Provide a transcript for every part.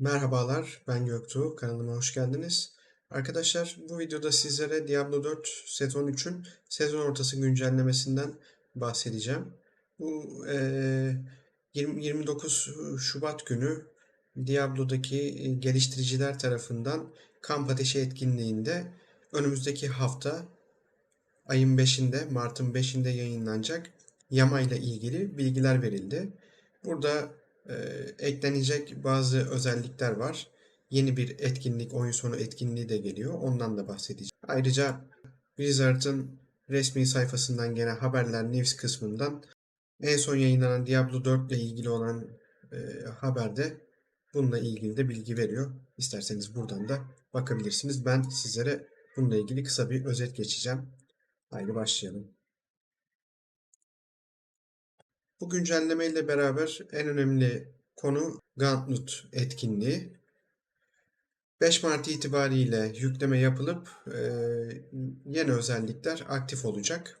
Merhabalar, ben Göktuğ. Kanalıma hoş geldiniz. Arkadaşlar bu videoda sizlere Diablo 4 sezon 3'ün sezon ortası güncellemesinden bahsedeceğim. Bu eee, 20 29 Şubat günü Diablo'daki e, geliştiriciler tarafından Kamp Ateşi etkinliğinde önümüzdeki hafta ayın 5'inde, Mart'ın 5'inde yayınlanacak Yama ile ilgili bilgiler verildi. Burada e, eklenecek bazı özellikler var. Yeni bir etkinlik, oyun sonu etkinliği de geliyor. Ondan da bahsedeceğim. Ayrıca Blizzard'ın resmi sayfasından gelen haberler news kısmından en son yayınlanan Diablo 4 ile ilgili olan e, haberde bununla ilgili de bilgi veriyor. İsterseniz buradan da bakabilirsiniz. Ben sizlere bununla ilgili kısa bir özet geçeceğim. Haydi başlayalım. Bu güncelleme ile beraber en önemli konu Gauntlet etkinliği. 5 Mart itibariyle yükleme yapılıp e, yeni özellikler aktif olacak.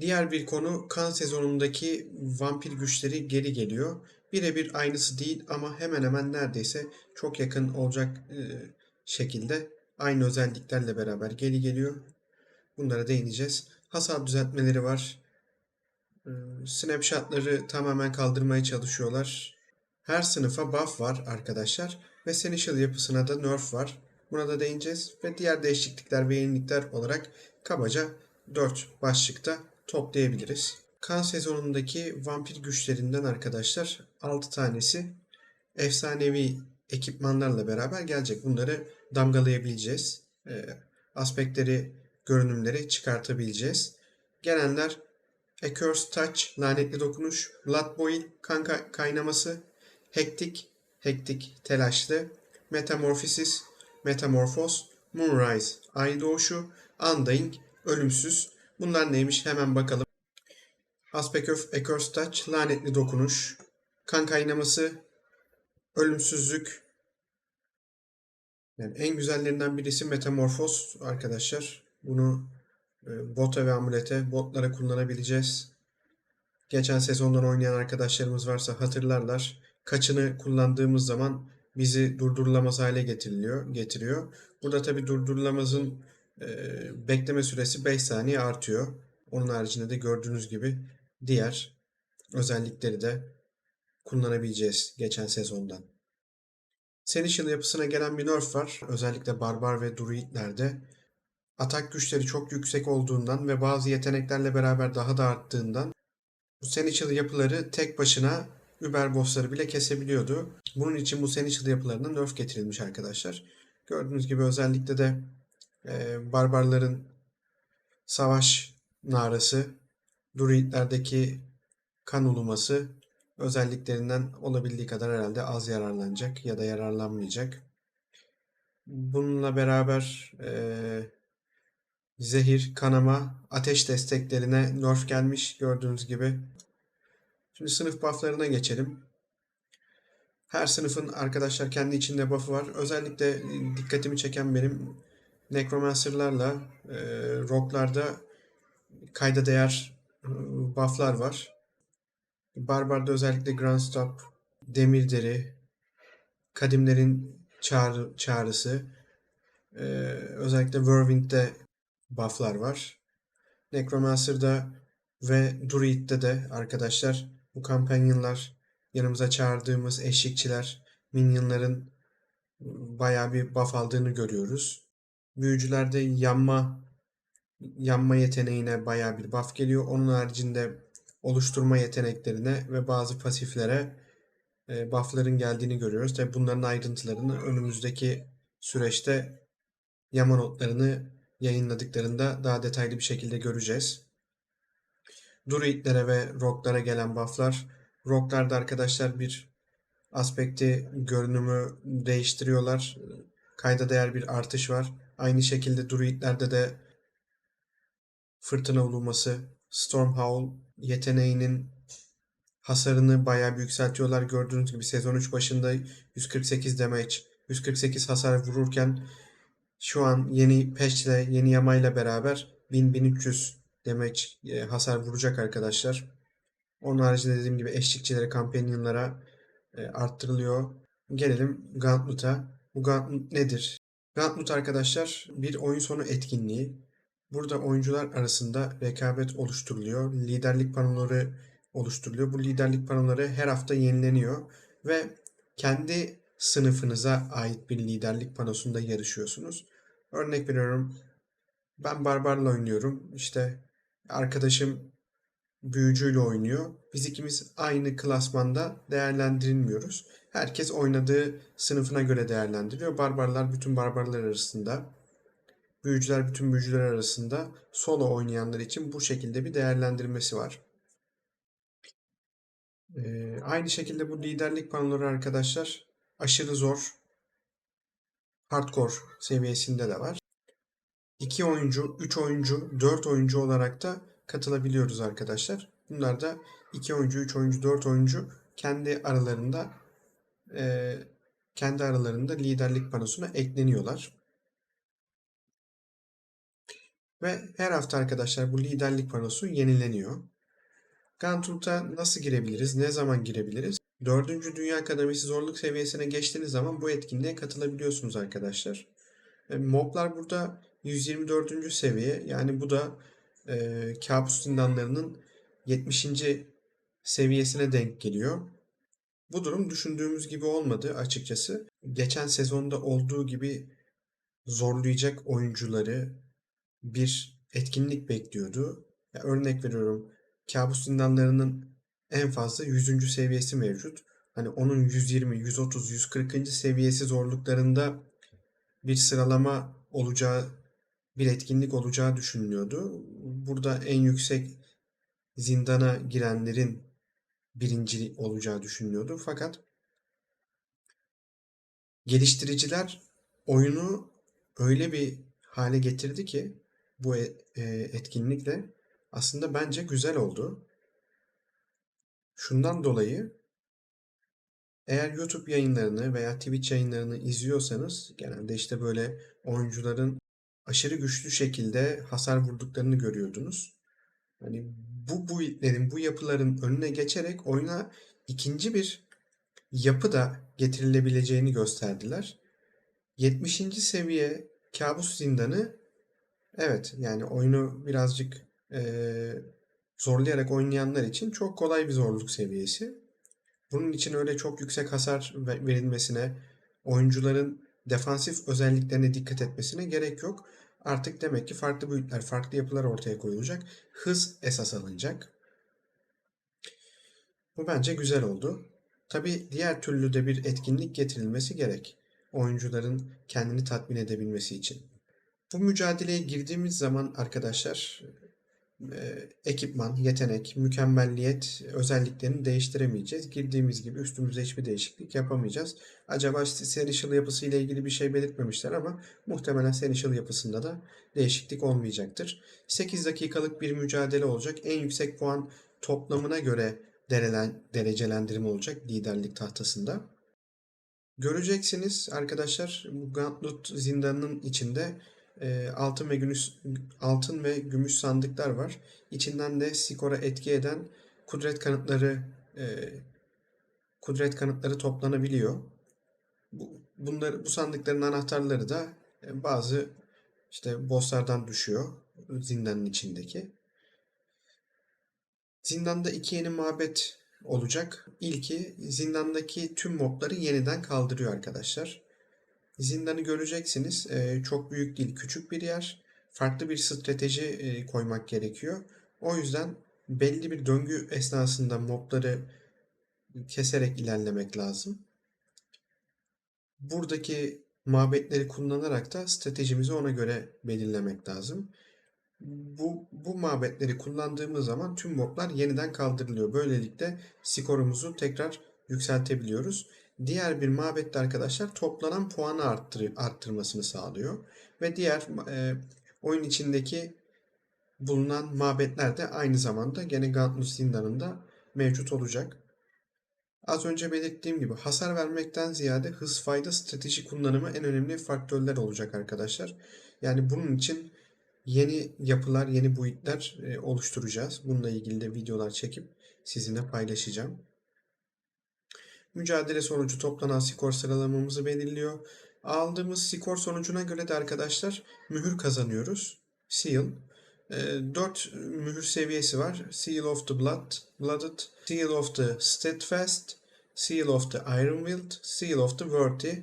Diğer bir konu kan sezonundaki vampir güçleri geri geliyor. Birebir aynısı değil ama hemen hemen neredeyse çok yakın olacak e, şekilde aynı özelliklerle beraber geri geliyor. Bunlara değineceğiz. Hasar düzeltmeleri var. Ee, Snapshot'ları tamamen kaldırmaya çalışıyorlar. Her sınıfa buff var arkadaşlar ve Seneschal yapısına da nerf var. Buna da değineceğiz ve diğer değişiklikler ve yenilikler olarak kabaca 4 başlıkta toplayabiliriz. Kan sezonundaki vampir güçlerinden arkadaşlar 6 tanesi efsanevi ekipmanlarla beraber gelecek. Bunları damgalayabileceğiz. Ee, aspektleri, görünümleri çıkartabileceğiz. Gelenler A Cursed Touch, lanetli dokunuş, Blood Boil, kan ka- kaynaması, Hektik, hektik, telaşlı, Metamorphosis, Metamorphos, Moonrise, ay doğuşu, Undying, ölümsüz. Bunlar neymiş hemen bakalım. Aspect of A Cursed Touch, lanetli dokunuş, kan kaynaması, ölümsüzlük. Yani en güzellerinden birisi Metamorphos arkadaşlar. Bunu bota ve amulete, botlara kullanabileceğiz. Geçen sezondan oynayan arkadaşlarımız varsa hatırlarlar. Kaçını kullandığımız zaman bizi durdurulamaz hale getiriliyor, getiriyor. Burada tabi durdurulamazın e, bekleme süresi 5 saniye artıyor. Onun haricinde de gördüğünüz gibi diğer özellikleri de kullanabileceğiz geçen sezondan. Seneschal yapısına gelen bir nerf var. Özellikle barbar ve druidlerde. Atak güçleri çok yüksek olduğundan ve bazı yeteneklerle beraber daha da arttığından bu Seneschal yapıları tek başına Uber bossları bile kesebiliyordu. Bunun için bu Seneschal yapılarına nerf getirilmiş arkadaşlar. Gördüğünüz gibi özellikle de e, barbarların savaş narası, druidlerdeki kan uluması özelliklerinden olabildiği kadar herhalde az yararlanacak ya da yararlanmayacak. Bununla beraber e, zehir, kanama, ateş desteklerine nerf gelmiş gördüğünüz gibi. Şimdi sınıf bufflarına geçelim. Her sınıfın arkadaşlar kendi içinde buff'ı var. Özellikle dikkatimi çeken benim Necromancer'larla e, Rogue'larda kayda değer e, buff'lar var. Barbar'da özellikle Grand Stop, Demir Deri, Kadimlerin çağrı, çağrısı, e, özellikle Whirlwind'de buff'lar var. Necromancer'da ve Druid'de de arkadaşlar bu companion'lar yanımıza çağırdığımız eşlikçiler, minyonların bayağı bir buff aldığını görüyoruz. Büyücülerde yanma yanma yeteneğine bayağı bir buff geliyor. Onun haricinde oluşturma yeteneklerine ve bazı pasiflere e, buffların geldiğini görüyoruz. Tabi bunların ayrıntılarını önümüzdeki süreçte yama notlarını yayınladıklarında daha detaylı bir şekilde göreceğiz. Druidlere ve rocklara gelen bufflar. Rocklarda arkadaşlar bir aspekti, görünümü değiştiriyorlar. Kayda değer bir artış var. Aynı şekilde druidlerde de fırtına uluması, Storm Howl yeteneğinin hasarını bayağı bir yükseltiyorlar. Gördüğünüz gibi sezon 3 başında 148 damage, 148 hasar vururken şu an yeni ile yeni yamayla beraber 1000-1300 damage e, hasar vuracak arkadaşlar. Onun haricinde dediğim gibi eşlikçilere, kampanyalara e, arttırılıyor. Gelelim Gauntlet'a. Bu Gauntlet nedir? Gauntlet arkadaşlar bir oyun sonu etkinliği. Burada oyuncular arasında rekabet oluşturuluyor. Liderlik panoları oluşturuluyor. Bu liderlik panoları her hafta yenileniyor ve kendi sınıfınıza ait bir liderlik panosunda yarışıyorsunuz. Örnek veriyorum. Ben barbarla oynuyorum. İşte arkadaşım büyücüyle oynuyor. Biz ikimiz aynı klasmanda değerlendirilmiyoruz. Herkes oynadığı sınıfına göre değerlendiriyor. Barbarlar bütün barbarlar arasında, büyücüler bütün büyücüler arasında solo oynayanlar için bu şekilde bir değerlendirmesi var. Ee, aynı şekilde bu liderlik panoları arkadaşlar aşırı zor, hardcore seviyesinde de var. 2 oyuncu, 3 oyuncu, 4 oyuncu olarak da katılabiliyoruz arkadaşlar. Bunlar da 2 oyuncu, 3 oyuncu, 4 oyuncu kendi aralarında e, kendi aralarında liderlik panosuna ekleniyorlar. Ve her hafta arkadaşlar bu liderlik panosu yenileniyor. Gauntlet'a nasıl girebiliriz? Ne zaman girebiliriz? 4. Dünya Akademisi zorluk seviyesine geçtiğiniz zaman bu etkinliğe katılabiliyorsunuz arkadaşlar. E, moblar burada 124. seviye. Yani bu da e, kabus zindanlarının 70. seviyesine denk geliyor. Bu durum düşündüğümüz gibi olmadı açıkçası. Geçen sezonda olduğu gibi zorlayacak oyuncuları bir etkinlik bekliyordu. Ya örnek veriyorum. Kabus zindanlarının en fazla 100. seviyesi mevcut. Hani onun 120, 130, 140. seviyesi zorluklarında bir sıralama olacağı, bir etkinlik olacağı düşünülüyordu. Burada en yüksek zindana girenlerin birinci olacağı düşünülüyordu. Fakat geliştiriciler oyunu öyle bir hale getirdi ki bu e, e, etkinlikle aslında bence güzel oldu. Şundan dolayı eğer YouTube yayınlarını veya Twitch yayınlarını izliyorsanız genelde işte böyle oyuncuların aşırı güçlü şekilde hasar vurduklarını görüyordunuz. Hani bu build'lerin, bu yapıların önüne geçerek oyuna ikinci bir yapı da getirilebileceğini gösterdiler. 70. seviye kabus zindanı evet yani oyunu birazcık e, zorlayarak oynayanlar için çok kolay bir zorluk seviyesi. Bunun için öyle çok yüksek hasar verilmesine, oyuncuların defansif özelliklerine dikkat etmesine gerek yok. Artık demek ki farklı boyutlar, farklı yapılar ortaya koyulacak. Hız esas alınacak. Bu bence güzel oldu. Tabi diğer türlü de bir etkinlik getirilmesi gerek. Oyuncuların kendini tatmin edebilmesi için. Bu mücadeleye girdiğimiz zaman arkadaşlar ekipman, yetenek, mükemmelliyet özelliklerini değiştiremeyeceğiz. Girdiğimiz gibi üstümüze hiçbir değişiklik yapamayacağız. Acaba Seneşal yapısı ile ilgili bir şey belirtmemişler ama muhtemelen Seneşal yapısında da değişiklik olmayacaktır. 8 dakikalık bir mücadele olacak. En yüksek puan toplamına göre derecelendirme olacak liderlik tahtasında. Göreceksiniz arkadaşlar bu zindanının içinde e, altın ve gümüş altın ve gümüş sandıklar var. İçinden de skora etki eden kudret kanıtları e, kudret kanıtları toplanabiliyor. Bu, bunları bu sandıkların anahtarları da e, bazı işte bosslardan düşüyor zindanın içindeki. Zindanda iki yeni mabet olacak. İlki zindandaki tüm mobları yeniden kaldırıyor arkadaşlar. Zindanı göreceksiniz. E, çok büyük değil, küçük bir yer. Farklı bir strateji e, koymak gerekiyor. O yüzden belli bir döngü esnasında mobları keserek ilerlemek lazım. Buradaki mabetleri kullanarak da stratejimizi ona göre belirlemek lazım. Bu, bu mabetleri kullandığımız zaman tüm moblar yeniden kaldırılıyor. Böylelikle skorumuzu tekrar yükseltebiliyoruz. Diğer bir mabette arkadaşlar toplanan puanı arttır, arttırmasını sağlıyor. Ve diğer e, oyun içindeki bulunan mabetler de aynı zamanda gene Gauntlet zindanında mevcut olacak. Az önce belirttiğim gibi hasar vermekten ziyade hız fayda strateji kullanımı en önemli faktörler olacak arkadaşlar. Yani bunun için yeni yapılar, yeni boyutlar e, oluşturacağız. Bununla ilgili de videolar çekip sizinle paylaşacağım. Mücadele sonucu toplanan skor sıralamamızı belirliyor. Aldığımız skor sonucuna göre de arkadaşlar mühür kazanıyoruz. Seal. 4 mühür seviyesi var. Seal of the Blood, Blooded, Seal of the Steadfast, Seal of the Iron Willed, Seal of the Worthy.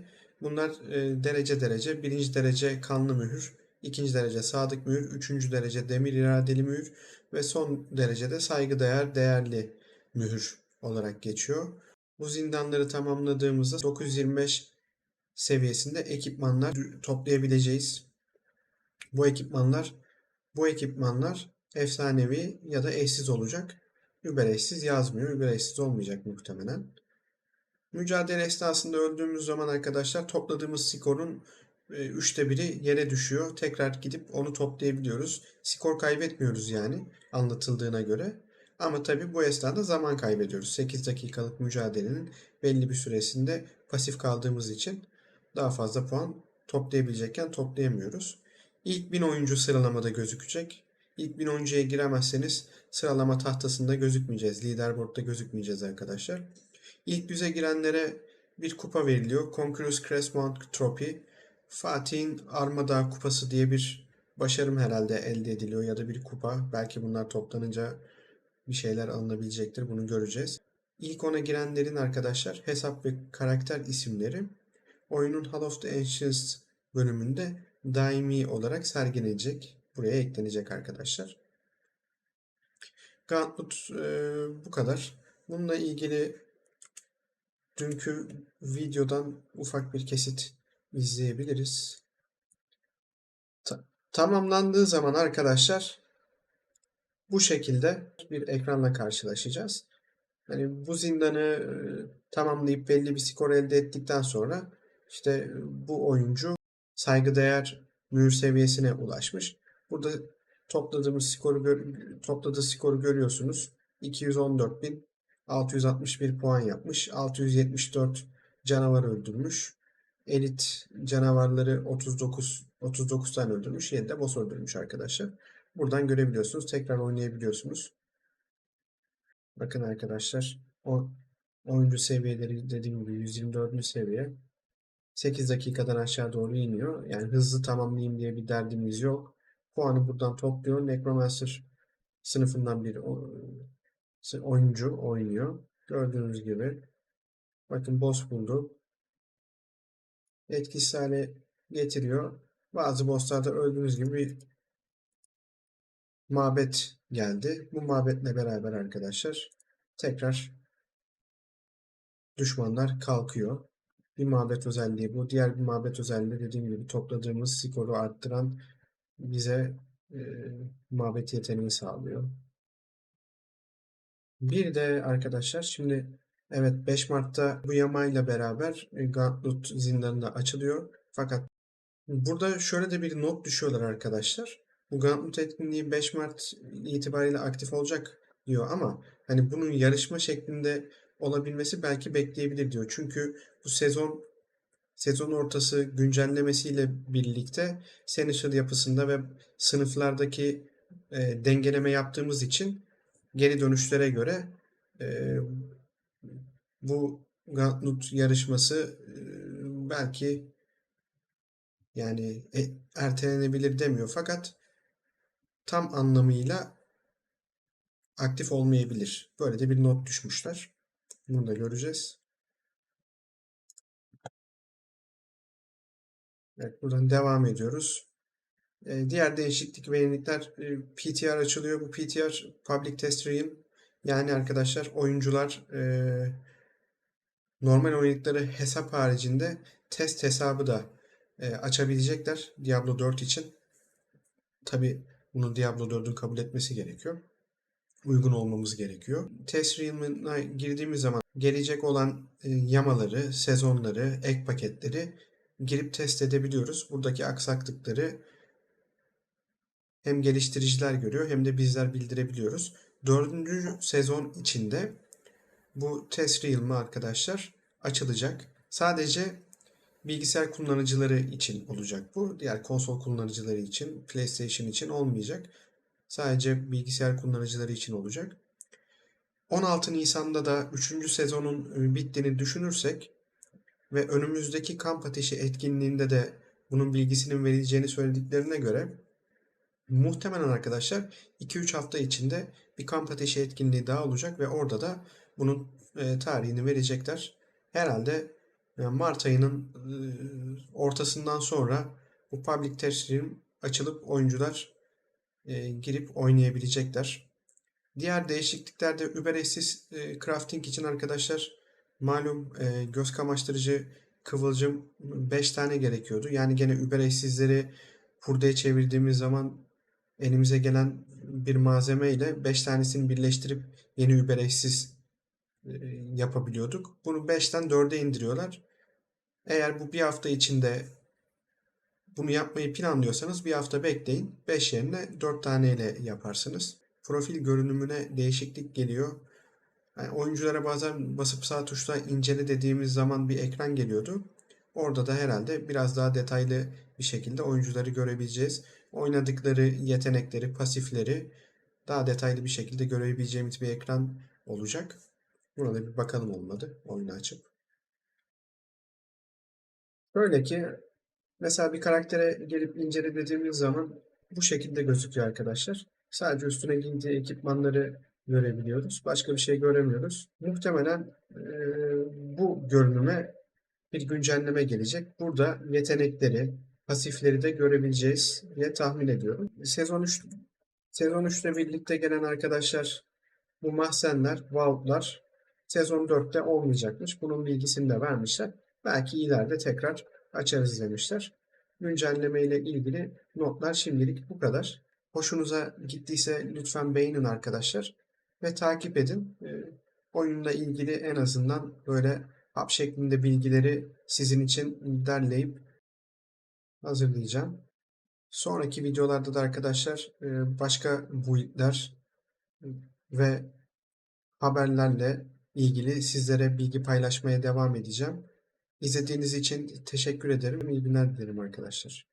Bunlar e, derece derece. Birinci derece kanlı mühür, ikinci derece sadık mühür, üçüncü derece demir iradeli mühür ve son derecede saygıdeğer değerli mühür olarak geçiyor. Bu zindanları tamamladığımızda 925 seviyesinde ekipmanlar toplayabileceğiz. Bu ekipmanlar bu ekipmanlar efsanevi ya da eşsiz olacak. Über eşsiz yazmıyor. Über eşsiz olmayacak muhtemelen. Mücadele esnasında öldüğümüz zaman arkadaşlar topladığımız skorun e, üçte biri yere düşüyor. Tekrar gidip onu toplayabiliyoruz. Skor kaybetmiyoruz yani anlatıldığına göre. Ama tabi bu esnada zaman kaybediyoruz. 8 dakikalık mücadelenin belli bir süresinde pasif kaldığımız için daha fazla puan toplayabilecekken toplayamıyoruz. İlk 1000 oyuncu sıralamada gözükecek. İlk 1000 oyuncuya giremezseniz sıralama tahtasında gözükmeyeceğiz. Leaderboard'da gözükmeyeceğiz arkadaşlar. İlk yüze girenlere bir kupa veriliyor. Conqueror's Crestmount Trophy. Fatih'in Armada Kupası diye bir başarım herhalde elde ediliyor ya da bir kupa. Belki bunlar toplanınca bir şeyler alınabilecektir. Bunu göreceğiz. İlk ona girenlerin arkadaşlar hesap ve karakter isimleri oyunun Hall of the Ancients bölümünde daimi olarak sergilenecek. Buraya eklenecek arkadaşlar. Gauntlet e, bu kadar. Bununla ilgili dünkü videodan ufak bir kesit izleyebiliriz. Ta tamamlandığı zaman arkadaşlar bu şekilde bir ekranla karşılaşacağız. Hani bu zindanı e, tamamlayıp belli bir skor elde ettikten sonra işte bu oyuncu saygıdeğer mühür seviyesine ulaşmış. Burada topladığımız skoru topladığı skoru görüyorsunuz. 214.661 puan yapmış. 674 canavar öldürmüş. Elit canavarları 39 39 tane öldürmüş. 7 de boss öldürmüş arkadaşlar. Buradan görebiliyorsunuz. Tekrar oynayabiliyorsunuz. Bakın arkadaşlar. O oyuncu seviyeleri dediğim gibi 124. seviye. 8 dakikadan aşağı doğru iniyor. Yani hızlı tamamlayayım diye bir derdimiz yok. Puanı buradan topluyor. Necromancer sınıfından bir oyuncu oynuyor. Gördüğünüz gibi. Bakın boss buldu. Etkisiz hale getiriyor. Bazı bosslarda öldüğünüz gibi mabet geldi. Bu mabetle beraber arkadaşlar tekrar düşmanlar kalkıyor. Bir mabet özelliği bu. Diğer bir mabet özelliği dediğim gibi topladığımız skoru arttıran bize e, mabet yeteneği sağlıyor. Bir de arkadaşlar şimdi evet 5 Mart'ta bu yamayla beraber e, Gauntlet zindanı da açılıyor. Fakat burada şöyle de bir not düşüyorlar arkadaşlar. Bu Gauntlet etkinliği 5 Mart itibariyle aktif olacak diyor ama hani bunun yarışma şeklinde olabilmesi belki bekleyebilir diyor. Çünkü bu sezon sezon ortası güncellemesiyle birlikte Seneschal yapısında ve sınıflardaki e, dengeleme yaptığımız için geri dönüşlere göre e, bu Gauntlet yarışması e, belki yani e, ertelenebilir demiyor fakat tam anlamıyla aktif olmayabilir. Böyle de bir not düşmüşler. Bunu da göreceğiz. Evet buradan devam ediyoruz. Ee, diğer değişiklik ve yenilikler e, PTR açılıyor. Bu PTR Public Test Realm. Yani arkadaşlar oyuncular e, normal oynadıkları hesap haricinde test hesabı da e, açabilecekler Diablo 4 için. Tabi bunu Diablo 4'ün kabul etmesi gerekiyor uygun olmamız gerekiyor. Test Realm'a girdiğimiz zaman gelecek olan e, yamaları, sezonları, ek paketleri girip test edebiliyoruz. Buradaki aksaklıkları hem geliştiriciler görüyor hem de bizler bildirebiliyoruz. Dördüncü sezon içinde bu Test Realm'ı arkadaşlar açılacak. Sadece bilgisayar kullanıcıları için olacak bu. Diğer konsol kullanıcıları için, PlayStation için olmayacak. Sadece bilgisayar kullanıcıları için olacak. 16 Nisan'da da 3. sezonun e, bittiğini düşünürsek ve önümüzdeki kamp ateşi etkinliğinde de bunun bilgisinin verileceğini söylediklerine göre muhtemelen arkadaşlar 2-3 hafta içinde bir kamp ateşi etkinliği daha olacak ve orada da bunun e, tarihini verecekler. Herhalde Mart ayının e, ortasından sonra bu public test room açılıp oyuncular e, girip oynayabilecekler. Diğer değişiklikler de ücretsiz e, crafting için arkadaşlar malum göz kamaştırıcı kıvılcım 5 tane gerekiyordu. Yani gene ücretsizleri hurdaya çevirdiğimiz zaman elimize gelen bir malzeme ile 5 tanesini birleştirip yeni ücretsiz e, yapabiliyorduk. Bunu 5'ten 4'e indiriyorlar. Eğer bu bir hafta içinde bunu yapmayı planlıyorsanız bir hafta bekleyin. 5 yerine 4 taneyle yaparsınız. Profil görünümüne değişiklik geliyor. Yani oyunculara bazen basıp sağ tuşla incele dediğimiz zaman bir ekran geliyordu. Orada da herhalde biraz daha detaylı bir şekilde oyuncuları görebileceğiz. Oynadıkları yetenekleri, pasifleri daha detaylı bir şekilde görebileceğimiz bir ekran olacak. Buna da bir bakalım olmadı. Oyunu açıp. Böyle ki mesela bir karaktere gelip incele dediğimiz zaman bu şekilde gözüküyor arkadaşlar. Sadece üstüne giydiği ekipmanları görebiliyoruz. Başka bir şey göremiyoruz. Muhtemelen e, bu görünüme bir güncelleme gelecek. Burada yetenekleri, pasifleri de görebileceğiz diye tahmin ediyorum. Sezon 3 Sezon 3'te birlikte gelen arkadaşlar bu mahzenler, vaultlar sezon 4'te olmayacakmış. Bunun bilgisini de vermişler. Belki ileride tekrar açarız demişler. Güncelleme ile ilgili notlar şimdilik bu kadar. Hoşunuza gittiyse lütfen beğenin arkadaşlar ve takip edin. E, oyunla ilgili en azından böyle hap şeklinde bilgileri sizin için derleyip hazırlayacağım. Sonraki videolarda da arkadaşlar e, başka build'ler ve haberlerle ilgili sizlere bilgi paylaşmaya devam edeceğim. İzlediğiniz için teşekkür ederim. İyi günler dilerim arkadaşlar.